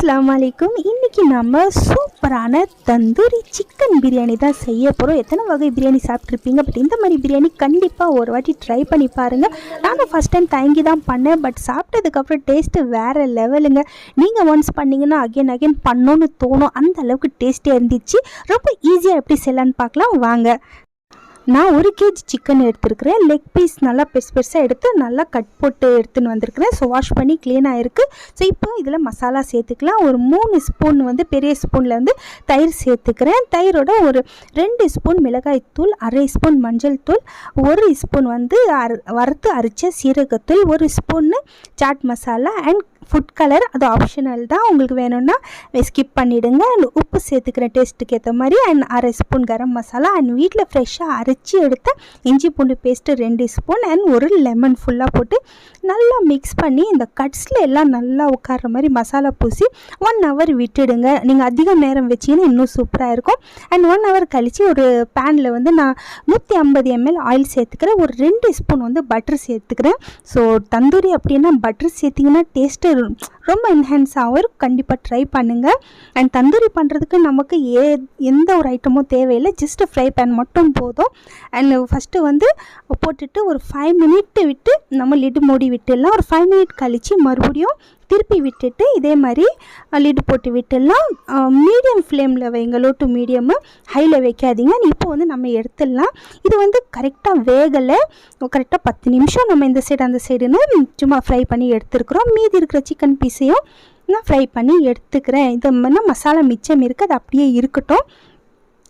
அஸ்லாம் அலைக்கும். இன்றைக்கி நம்ம சூப்பரான தந்தூரி சிக்கன் பிரியாணி தான் செய்ய போகிறோம் எத்தனை வகை பிரியாணி சாப்பிட்ருப்பீங்க பட் இந்த மாதிரி பிரியாணி கண்டிப்பாக ஒரு வாட்டி ட்ரை பண்ணி பாருங்கள் நானும் ஃபஸ்ட் டைம் தயங்கி தான் பண்ணேன். பட் சாப்பிட்டதுக்கப்புறம் டேஸ்ட்டு வேறு லெவலுங்க நீங்கள் ஒன்ஸ் பண்ணிங்கன்னா அகைன் அகைன் பண்ணணும்னு தோணும். அந்த அளவுக்கு டேஸ்ட்டே இருந்துச்சு. ரொம்ப ஈஸியாக எப்படி செய்யலான்னு பார்க்கலாம். வாங்க. நான் ஒரு கேஜி சிக்கன் எடுத்துருக்கிறேன். லெக் பீஸ் நல்லா பெருசு பெருசாக எடுத்து நல்லா கட் போட்டு எடுத்துன்னு வந்திருக்கிறேன். ஸோ வாஷ் பண்ணி க்ளீன் ஆகிருக்கு ஸோ இப்போ இதில் மசாலா சேர்த்துக்கலாம். ஒரு மூணு ஸ்பூன் வந்து பெரிய ஸ்பூனில் வந்து தயிர் சேர்த்துக்கிறேன். தயிரோட ஒரு ரெண்டு ஸ்பூன் மிளகாய் தூள் அரை ஸ்பூன் மஞ்சள் தூள் ஒரு ஸ்பூன் வந்து அறு வறுத்து அரைச்ச சீரகத்தூள் ஒரு ஸ்பூன்னு chaat masala and food colour அது ஆப்ஷனல் தான். உங்களுக்கு வேணும்னா ஸ்கிப் பண்ணிவிடுங்க அண்ட் உப்பு சேர்த்துக்கிறேன் டேஸ்ட்டுக்கு ஏற்ற மாதிரி அண்ட் அரை ஸ்பூன் கரம் மசாலா அண்ட் வீட்டில் ஃப்ரெஷ்ஷாக அரைச்சி எடுத்த இஞ்சி பூண்டு பேஸ்ட்டு ரெண்டு ஸ்பூன் அண்ட் ஒரு லெமன் ஃபுல்லாக போட்டு நல்லா மிக்ஸ் பண்ணி இந்த கட்ஸில் எல்லாம் நல்லா உட்கார்ற மாதிரி மசாலா பூசி ஒன் ஹவர் விட்டுடுங்க. நீங்கள் அதிக நேரம் வச்சிங்கன்னா இன்னும் சூப்பராக இருக்கும். அண்ட் ஒன் ஹவர் கழித்து ஒரு பேனில் வந்து நான் நூற்றி ஐம்பது எம்எல் ஆயில் சேர்த்துக்கிறேன். ஒரு ரெண்டு ஸ்பூன் வந்து பட்டர் சேர்த்துக்கிறேன். ஸோ தந்தூரி அப்படின்னா பட்டர் சேர்த்திங்கன்னா டேஸ்ட்டு ரொம்ப என்ஹான்ஸ் ஆகும் கண்டிப்பாக ட்ரை பண்ணுங்கள் அண்ட் தந்தூரி பண்ணுறதுக்கு நமக்கு ஏ எந்த ஒரு ஐட்டமும் தேவையில்லை. ஜஸ்ட்டு ஃப்ரை பேன் மட்டும் போதும். அண்ட் ஃபஸ்ட்டு வந்து போட்டுட்டு ஒரு ஃபைவ் மினிட் விட்டு நம்ம லிட் மூடி விட்டுடலாம். ஒரு ஃபைவ் மினிட் கழித்து மறுபடியும் திருப்பி விட்டுட்டு இதே மாதிரி லிட் போட்டு விட்டுடலாம். மீடியம் ஃப்ளேமில் வைங்க. லோ டு மீடியமு ஹையில் வைக்காதீங்க. இப்போ வந்து நம்ம எடுத்துடலாம். இது வந்து கரெக்டாக வேகலை. கரெக்டாக பத்து நிமிஷம் நம்ம இந்த சைடு அந்த சைடுன்னு சும்மா ஃப்ரை பண்ணி எடுத்துருக்குறோம். மீதி இருக்கிற சிக்கன் பீஸையும் நான் ஃப்ரை பண்ணி எடுத்துக்கிறேன். இது மாதிரி மசாலா மிச்சம் இருக்குது. அது அப்படியே இருக்கட்டும்.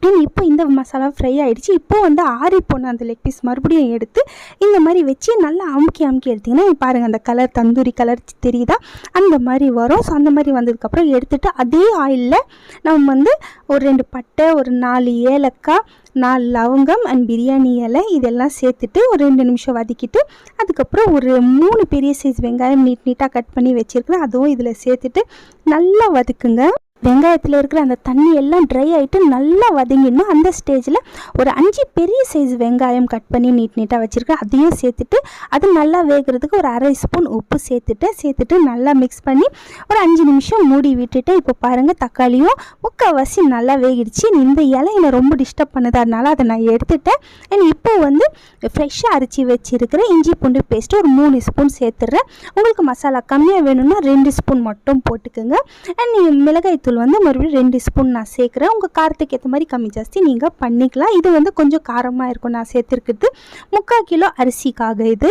அண்ட் இப்போ இந்த மசாலா ஃப்ரை ஆகிடுச்சு இப்போ வந்து ஆறி போன அந்த லெக் பீஸ் மறுபடியும் எடுத்து இந்த மாதிரி வச்சு நல்லா அமுக்கி அமுக்கி எடுத்திங்கன்னா பாருங்கள் அந்த கலர் தந்தூரி கலர் தெரியுதா? அந்த மாதிரி வரும். ஸோ அந்த மாதிரி வந்ததுக்கப்புறம் எடுத்துகிட்டு அதே ஆயிலில் நம்ம வந்து ஒரு ரெண்டு பட்டை ஒரு நாலு ஏலக்காய் நாலு லவங்கம் அண்ட் பிரியாணி இலை இதெல்லாம் சேர்த்துட்டு ஒரு ரெண்டு நிமிஷம் வதக்கிட்டு அதுக்கப்புறம் ஒரு மூணு பெரிய சைஸ் வெங்காயம் நீட் நீட்டாக கட் பண்ணி வச்சுருக்கிறேன். அதுவும் இதில் சேர்த்துட்டு நல்லா வதக்குங்க. வெங்காயத்தில் இருக்கிற அந்த தண்ணி எல்லாம் ட்ரை ஆகிட்டு நல்லா வதங்கிடணும். அந்த ஸ்டேஜில் ஒரு அஞ்சு பெரிய சைஸ் வெங்காயம் கட் பண்ணி நீட் நீட்டாக வச்சுருக்கேன். அதையும் சேர்த்துட்டு அது நல்லா வேகிறதுக்கு ஒரு அரை ஸ்பூன் உப்பு சேர்த்துட்டு சேர்த்துட்டு நல்லா மிக்ஸ் பண்ணி ஒரு அஞ்சு நிமிஷம் மூடி விட்டுட்டு இப்போ பாருங்கள் தக்காளியும் முக்கால்வாசி நல்லா வேகிடுச்சு. இந்த இலை என்னை ரொம்ப டிஸ்டர்ப் பண்ணுது அதனால் அதை நான் எடுத்துட்டேன். அண்ட் இப்போ வந்து ஃப்ரெஷ்ஷாக அரைச்சி வச்சுருக்கிற இஞ்சி பூண்டு பேஸ்ட்டு ஒரு மூணு ஸ்பூன் சேர்த்துட்றேன் உங்களுக்கு மசாலா கம்மியாக வேணும்னா ரெண்டு ஸ்பூன் மட்டும் போட்டுக்கோங்க. அண்ட் மிளகாய் தூள் வந்து மறுபடியும் ரெண்டு ஸ்பூன் நான் சேர்க்குறேன். உங்கள் காரத்துக்கு ஏற்ற மாதிரி கம்மி ஜாஸ்தி நீங்கள் பண்ணிக்கலாம். இது வந்து கொஞ்சம் காரமாக இருக்கும். நான் சேர்த்துருக்குறது முக்கால் கிலோ அரிசிக்காக இது.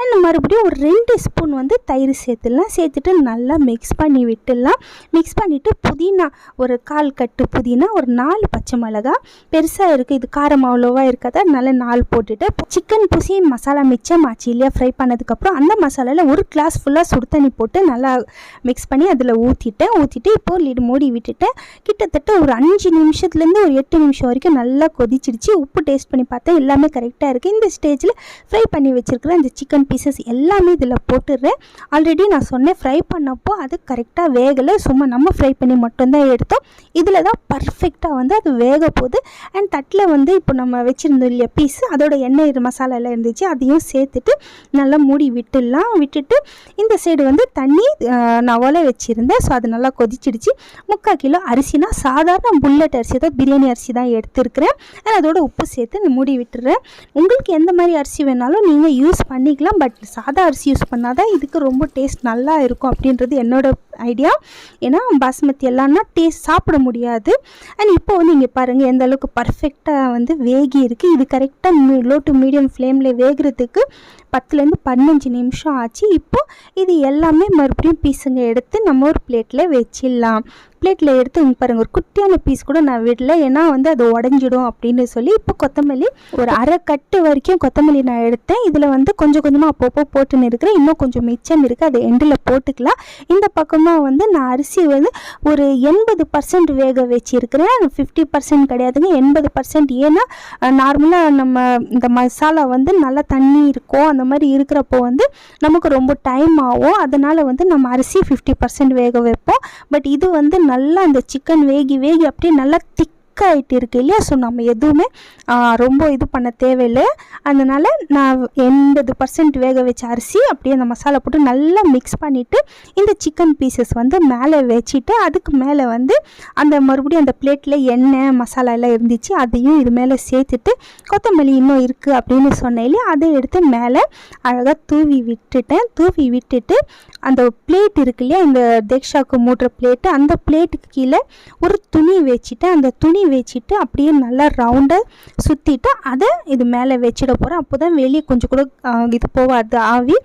அண்ட் மறுபடியும் ஒரு ரெண்டு ஸ்பூன் வந்து தயிர் சேர்த்துடலாம். சேர்த்துட்டு நல்லா மிக்ஸ் பண்ணி விட்டுடலாம். மிக்ஸ் பண்ணிவிட்டு புதினா ஒரு கால் கட்டு புதினா ஒரு நாலு பச்சை மிளகா. பெருசாக இருக்குது இது காரம் அவ்வளோவா இருக்காத. அதனால நாலு போட்டுட்டு சிக்கன் பூசி மசாலா மிச்சமாச்சு இல்லையா? ஃப்ரை பண்ணதுக்கப்புறம் அந்த மசாலாவில் ஒரு கிளாஸ் ஃபுல்லாக சுடு தண்ணி போட்டு நல்லா மிக்ஸ் பண்ணி அதில் ஊற்றிட்டேன் ஊற்றிட்டு இப்போது லிடு மூடி விட்டுட்டு கிட்டத்தட்ட ஒரு அஞ்சு நிமிஷத்துலேருந்து ஒரு எட்டு நிமிஷம் வரைக்கும் நல்லா கொதிச்சிடுச்சு. உப்பு டேஸ்ட் பண்ணி பார்த்தா எல்லாமே கரெக்டாக இருக்குது இந்த ஸ்டேஜில் ஃப்ரை பண்ணி வச்சுருக்கிற அந்த சிக்கன் பீசஸ் எல்லாமே இதில் போட்டுடுறேன். ஆல்ரெடி நான் சொன்னேன் ஃப்ரை பண்ணப்போ அது கரெக்டாக வேகலை. சும்மா நம்ம ஃப்ரை பண்ணி மட்டும்தான் எடுத்தோம். இதில் தான் பர்ஃபெக்டாக வந்து அது வேக போகுது. அண்ட் தட்டில் வந்து இப்போ நம்ம வச்சுருந்தோம் இல்லையா பீஸ் அதோட எண்ணெய் மசாலா எல்லாம் இருந்துச்சு. அதையும் சேர்த்துட்டு நல்லா மூடி விட்டுடலாம். விட்டுட்டு இந்த சைடு வந்து தண்ணி நான் ஒலை வச்சுருந்தேன். ஸோ அது நல்லா கொதிச்சிடுச்சு. முக்கால் கிலோ அரிசினா சாதாரண புல்லட் அரிசி தான் பிரியாணி அரிசி தான் எடுத்துருக்கிறேன். அதோட உப்பு சேர்த்து மூடி விட்டுறேன். உங்களுக்கு எந்த மாதிரி அரிசி வேணாலும் நீங்கள் யூஸ் பண்ணிக்கலாம் பட் சாதா அரிசி யூஸ் பண்ணால் தான் இதுக்கு ரொம்ப டேஸ்ட் நல்லா இருக்கும் அப்படின்றது என்னோட ஐடியா ஏன்னா பாஸ்மதி எல்லாம்னா டேஸ்ட் சாப்பிட முடியாது. அண்ட் இப்போ வந்து இங்கே பாருங்கள் எந்த அளவுக்கு பர்ஃபெக்டாக வந்து வேகி இருக்குது இது கரெக்டாக லோ டு மீடியம் ஃப்ளேமில் வேகிறதுக்கு பத்துலேருந்து பதினஞ்சு நிமிஷம் ஆச்சு. இப்போது இது எல்லாமே மறுபடியும் பீஸுங்க எடுத்து நம்ம ஒரு பிளேட்டில் வச்சிடலாம். பிளேட்டில் எடுத்து இங்கே பாருங்கள் ஒரு குட்டியான பீஸ் கூட நான் விடல. ஏன்னா வந்து அது உடஞ்சிடும் அப்படின்னு சொல்லி இப்போ கொத்தமல்லி ஒரு அரை கட்டு வரைக்கும் கொத்தமல்லி நான் எடுத்தேன். இதில் வந்து கொஞ்சம் கொஞ்சமாக அப்பப்போ போட்டுன்னு இருக்கிறேன். இன்னும் கொஞ்சம் மிச்சம் இருக்குது அதை எண்டில் போட்டுக்கலாம். இந்த பக்கம் பக்கமாக வந்து நான் அரிசி வந்து ஒரு எண்பது பர்சன்ட் வேக வச்சுருக்கிறேன். ஃபிஃப்டி பர்சன்ட் கிடையாதுங்க. எண்பது பர்சன்ட் ஏன்னா நார்மலாக நம்ம இந்த மசாலா வந்து நல்லா தண்ணி இருக்கும். அந்த மாதிரி இருக்கிறப்போ வந்து நமக்கு ரொம்ப டைம் ஆகும். அதனால் வந்து நம்ம அரிசி ஃபிஃப்டி பர்சன்ட் வேக வைப்போம். பட் இது வந்து நல்லா அந்த சிக்கன் வேகி வேகி அப்படியே நல்லா திக் குக் ஆகிட்டு இருக்கு இல்லையா? ஸோ நம்ம எதுவுமே ரொம்ப இது பண்ண தேவையில்லை. அதனால் நான் எண்பது பர்சன்ட் வேக வச்ச அரிசி அப்படியே அந்த மசாலா போட்டு நல்லா மிக்ஸ் பண்ணிவிட்டு இந்த சிக்கன் பீசஸ் வந்து மேலே வச்சுட்டு அதுக்கு மேலே வந்து அந்த மறுபடியும் அந்த பிளேட்டில் எண்ணெய் மசாலா எல்லாம் இருந்துச்சு அதையும் இது மேலே சேர்த்துட்டு கொத்தமல்லி இன்னும் இருக்குது அப்படின்னு சொன்னேன் இல்லையா? அதை எடுத்து மேலே அழகாக தூவி விட்டுட்டேன். தூவி விட்டுட்டு அந்த பிளேட் இருக்கு இல்லையா? இந்த தேக்ஷாக்கு மூட்டுற பிளேட்டு அந்த பிளேட்டுக்கு கீழே ஒரு துணி வச்சுட்டு அந்த துணி வச்சுட்டு அப்படியே நல்லா ரவுண்டாக சுற்றிட்டு அதை இது மேலே வச்சிட போகிறேன் அப்போ தான் வெளியே கொஞ்சம் கூட இது போகாது ஆவி.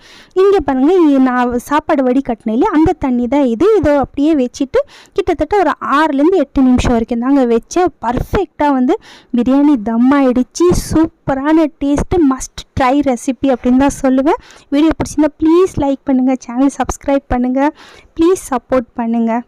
இங்கே பாருங்கள் நான் சாப்பாடு வடி கட்டினேன் இல்லையா? அந்த தண்ணி தான் இது. இதை அப்படியே வச்சுட்டு கிட்டத்தட்ட ஒரு ஆறுலேருந்து எட்டு நிமிஷம் வரைக்கும் தாங்க வச்சேன். பர்ஃபெக்டாக வந்து பிரியாணி தம் ஆகிடுச்சி சூப்பரான டேஸ்ட்டு மஸ்ட் ட்ரை ரெசிபி அப்படின்னு தான் சொல்லுவேன். வீடியோ பிடிச்சிருந்தா ப்ளீஸ் லைக் பண்ணுங்கள் சேனல் சப்ஸ்கிரைப் பண்ணுங்கள் ப்ளீஸ் சப்போர்ட் பண்ணுங்கள்